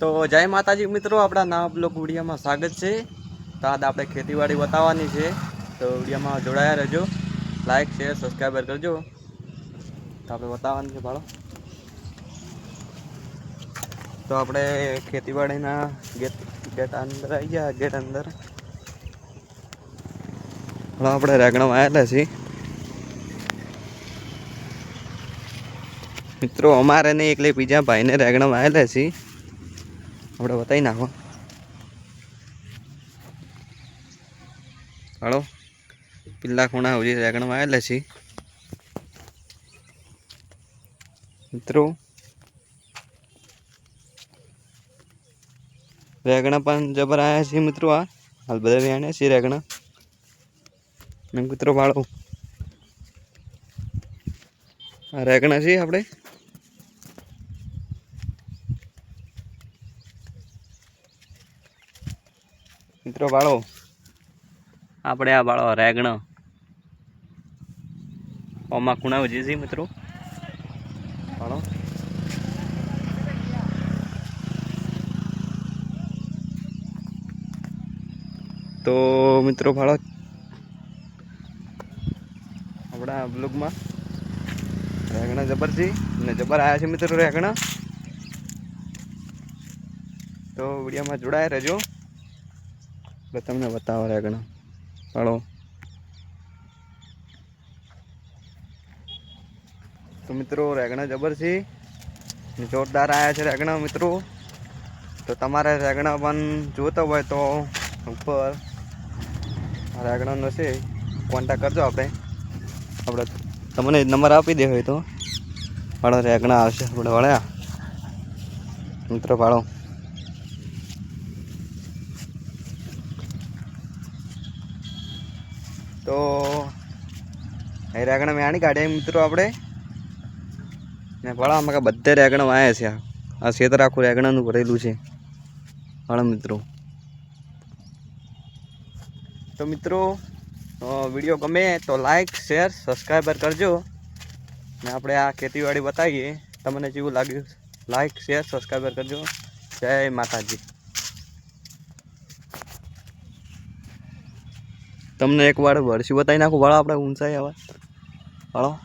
તો જય માતાજી મિત્રો, આપણા નવા બ્લોક વિડીયોમાં સ્વાગત છે. તો આજ આપણે ખેતીવાડી બતાવવાની છે. તો વિડીયોમાં જોડાયા રહેજો. લાઈક શેર સબસ્ક્રાઈબર કરજો. તો આપણે બતાવવાની છે ભાડો. તો આપણે ખેતીવાડીના ગેટ ગેટ અંદર આવી ગયા, ગેટ અંદર. હવે આપણે રેગણમાં આવેલા છીએ. મિત્રો, અમારે ને એકલે બીજા ભાઈને રેગણમાં આવેલા છીએ. આપણે બતાવી નાખો. હાલો. પિલ્લા ખૂણા હજી રેગણમાં આવેલા છે મિત્રો રેગણા પણ જબર આવ્યા છે મિત્રો આ. હાલ બધા વ્યાણ્યા છે રેગણા ને મિત્રો વાળો. આ રેગણા છે આપણે. મિત્રો બાળો આપણે આ બાળો રેગણ. ઓમાં ખૂણા વજી છે મિત્રો. બાળો તો મિત્રો ભાળો આપણા બ્લોગમાં રેગણા જબર છે અને જબર આવ્યા છે મિત્રો રેગણા. તો વિડીયોમાં જોડાયા રહેજો. એટલે તમને બતાવો રેગણા ભાડો તો મિત્રો, રેગણા જબર છે જોરદાર આવ્યા છે રેગણા, મિત્રો. તો તમારે રેગણા પણ જોતા હોય તો ઉપર રેગણાનો છે કોન્ટેક કરજો આપણે. આપણે તમને નંબર આપી દે હોય તો. ભાડો રેગણા આવશે. આપણે વળ્યા. મિત્રો, ભાડો. તો રેગણા મેણી કાઢ્યા મિત્રો આપણે. ને ભાડા અમે બધે રેગણ આવ્યા છે આ. ક્ષેત્ર આખું રેગણાનું ભરેલું છે. ભાડા મિત્રો. તો મિત્રો વીડિયો ગમે તો લાઈક શેર સબસ્ક્રાઈબર કરજો. ને આપણે આ ખેતીવાડી બતાવીએ. તમને જેવું લાગ્યું લાઈક શેર સબસ્ક્રાઈબર કરજો. જય માતાજી. તમને એક વાર વર્ષી બતાવી નાખું. વાળો આપણે ઊંચાઈ આવે. વાળો.